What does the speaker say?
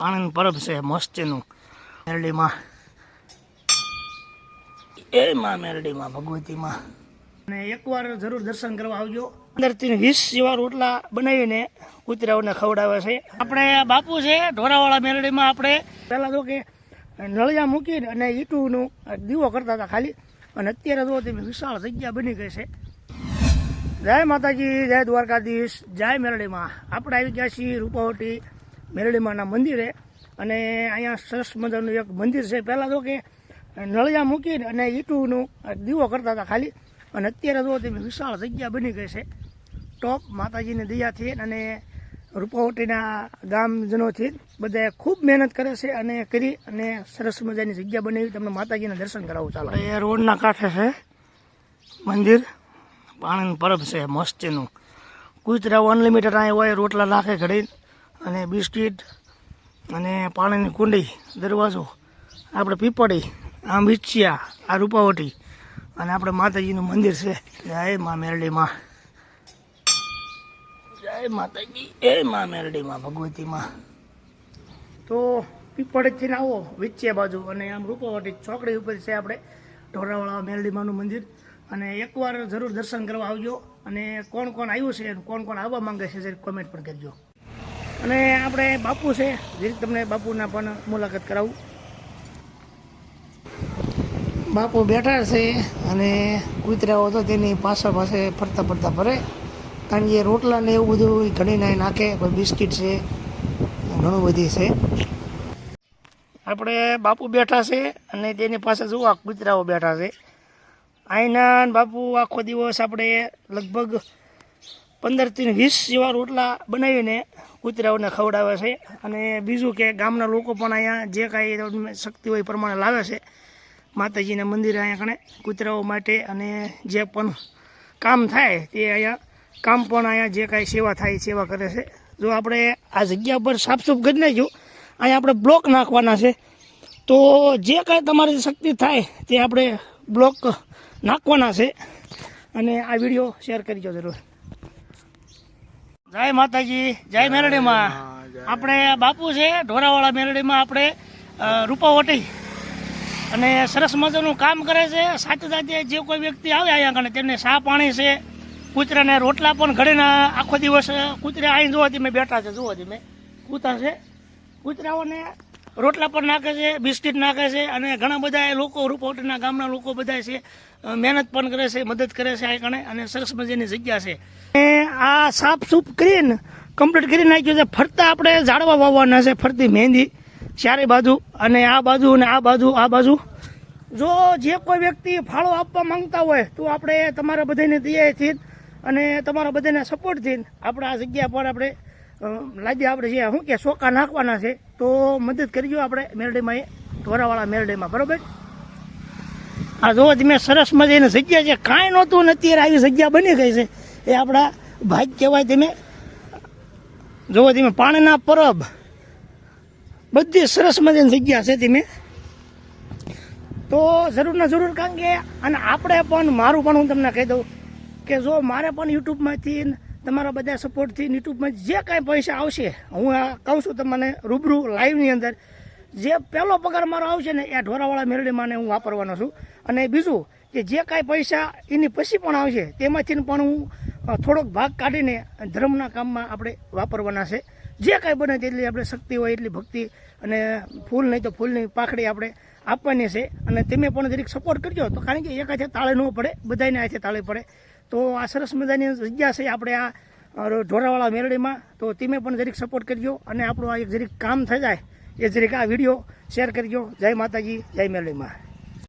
આનંદ પરબ છે મસ્તીનું. મેરડીમાં. એ માં મેરડીમાં ભગવતીમાં. અને એકવાર જરૂર દર્શન કરવા આવજો. પંદરથી વીસ જેવા રોટલા બનાવીને કૂતરાઓને ખવડાવે છે. આપણે બાપુ છે ઢોરાવાળા મેરડીમાં આપણે પહેલાં તો કે નળિયા મૂકીને અને ઈટુનું દીવો કરતા હતા ખાલી. અને અત્યારે તો તેની વિશાળ જગ્યા બની ગઈ છે. જય માતાજી જય દ્વારકાધીશ જય મેરડીમાં. આપણે આવી ગયા છીએ રૂપાવટી. મેરડીમાના મંદિરે. અને અહીંયા સરસ મજાનું એક મંદિર છે. પહેલાં તો કે નળિયા મૂકીને અને ઈટુનું દીવો કરતા હતા ખાલી. અને અત્યારે તો તેની વિશાળ જગ્યા બની ગઈ છે. ટોપ માતાજીની દયાથી અને રૂપાવટીના ગામજનોથી બધા ખૂબ મહેનત કરે છે અને કરી અને સરસ મજાની જગ્યા બનાવી તમને માતાજીના દર્શન કરાવું. ચાલો. એ રોડના કાંઠે છે. મંદિર. પાણીનું પરબ છે, મસ્તીનું. કૂતરાઓ અનલિમિટેડ અહીં હોય, રોટલા નાખે ઘડી અને બિસ્કિટ અને પાણીની કુંડી, દરવાજો, આપણે પીપળી, આમ વિછિયા આ રૂપાવટી અને આપણે માતાજીનું મંદિર છે. જય મા મેરડીમાં. જય માતાજી એ મા મેરડીમાં, ભગવતીમાં. તો પીપળેથી આવો, વિચ્યા બાજુ અને આમ રૂપાવટી ચોકડી ઉપર છે આપણે, ઢોરાવાળા મેરડીમાનું મંદિર. અને એકવાર જરૂર દર્શન કરવા આવજો. અને કોણ કોણ આવ્યું છે કોણ કોણ આવવા માંગે છે કોમેન્ટ પણ કરજો. અને આપણે બાપુ છે જરીક તમને બાપુના પણ મુલાકાત કરાવું. બાપુ બેઠા છે અને કૂતરાઓ તો તેની પાછળ પાસે ફરતા ફરતા ફરે. કારણ કે રોટલા ને એવું બધું ઘણી નાય નાખે કોઈ બિસ્કિટ છે ઘણું બધી છે. આપણે બાપુ બેઠા છે અને તેની પાસે જુઓ આ કૂતરાઓ બેઠા છે. અહીંના બાપુ આખો દિવસ આપણે લગભગ પંદરથી વીસ જેવા રોટલા બનાવીને કૂતરાઓને ખવડાવે છે. અને બીજું કે ગામના લોકો પણ અહીંયા જે કાંઈ શક્તિ હોય પ્રમાણે લાવે છે. માતાજીના મંદિરે અહીંયા કણે કૂતરાઓ માટે અને જે પણ કામ થાય તે અહીંયા કામ પણ અહીંયા જે કાંઈ સેવા થાય સેવા કરે છે. જો આપણે આ જગ્યા પર સાફસૂફ કરી નાખ્યું, અહીંયા આપણે બ્લોક નાખવાના છે. તો જે કાંઈ તમારી શક્તિ થાય તે આપણે બ્લોક નાખવાના છે. અને આ વીડિયો શેર કરજો જરૂર. જય માતાજી જય મેરડીમાં. આપણે બાપુ છે ઢોરાવાળા મેરડીમાં આપણે રૂપા રૂપાવટી. અને સરસ મજાનું કામ કરે છે સાથે સાથે જે કોઈ વ્યક્તિ આવે અહીંયા આગળ તેમને ચા પાણી છે કૂતરાને રોટલા પણ ઘડીને આખો દિવસ કૂતરા અહીં જોવા મેં બેઠા છે જોવા મેં. કૂતરા છે. કૂતરાઓને રોટલા પણ નાખે છે બિસ્કિટ નાખે છે અને ઘણા બધા લોકો રૂપોટના ગામના લોકો બધા છે મહેનત પણ કરે છે મદદ કરે છે અહીં કણે અને સરસ મજાની જગ્યા છે. આ સાફ સૂફ કરીને કમ્પ્લીટ કરી નાખ્યું છે. ફરતા આપણે ઝાડવા વાવવાના છે. ફરતી મહેંદી ચારે બાજુ અને આ બાજુ અને આ બાજુ આ બાજુ. જો જે કોઈ વ્યક્તિ ફાળો આપવા માંગતા હોય, તો આપણે તમારા બધાને દયાથી અને તમારા બધાના સપોર્ટથી આપણે આ જગ્યા પર આપણે લાદી આપણે જે શું કે સોકા નાખવાના છે, તો મદદ કરજો આપણે મેરડીમાં એ ઢોરાવાળા મેરડીમાં. બરાબર? આ જો તમે સરસ મજાની જગ્યા છે. કાંઈ નહોતું ને અત્યારે આવી જગ્યા બની ગઈ છે. એ આપણા ભાગ કહેવાય તમે જોવો તમે, પાણીના પરબ. બધી સરસ મજાની જગ્યા છે તમે તો જરૂર ને જરૂર કારણ કે, અને આપણે પણ, મારું પણ હું તમને કહી દઉં કે જો મારે પણ યુટ્યુબમાંથી તમારા બધા સપોર્ટથી યુટ્યુબમાં જે કાંઈ પૈસા આવશે, હું આ કહું છું તમને રૂબરૂ લાઈવની અંદર, જે પહેલો પગાર મારો આવશે ને, એ ઢોરાવાળા મેરડીમાંને હું વાપરવાનો છું. અને બીજું કે જે કાંઈ પૈસા એની પછી પણ આવશે, તેમાંથી પણ હું થોડોક ભાગ કાઢીને ધર્મના કામમાં આપણે વાપરવાના છે. જે કાંઈ બને તેટલી આપણે શક્તિ હોય, એટલી ભક્તિ અને ફૂલ નહીં તો ફૂલની પાખડી આપણે આપવાની છે. અને તમે પણ જરીક સપોર્ટ કરજો. તો કારણ કે એક હાથે તાળે ન પડે બધાને હાથે તાળે પડે. તો આ સરસ મજાની જગ્યા છે આપણે આ ઢોરાવાળા મેરડીમાં. તો તમે પણ જરીક સપોર્ટ કરજો અને આપણું આ એક જરીક કામ થઈ જાય, એ જરીક આ વીડિયો શેર કરજો. જય માતાજી, જય મેરડીમાં.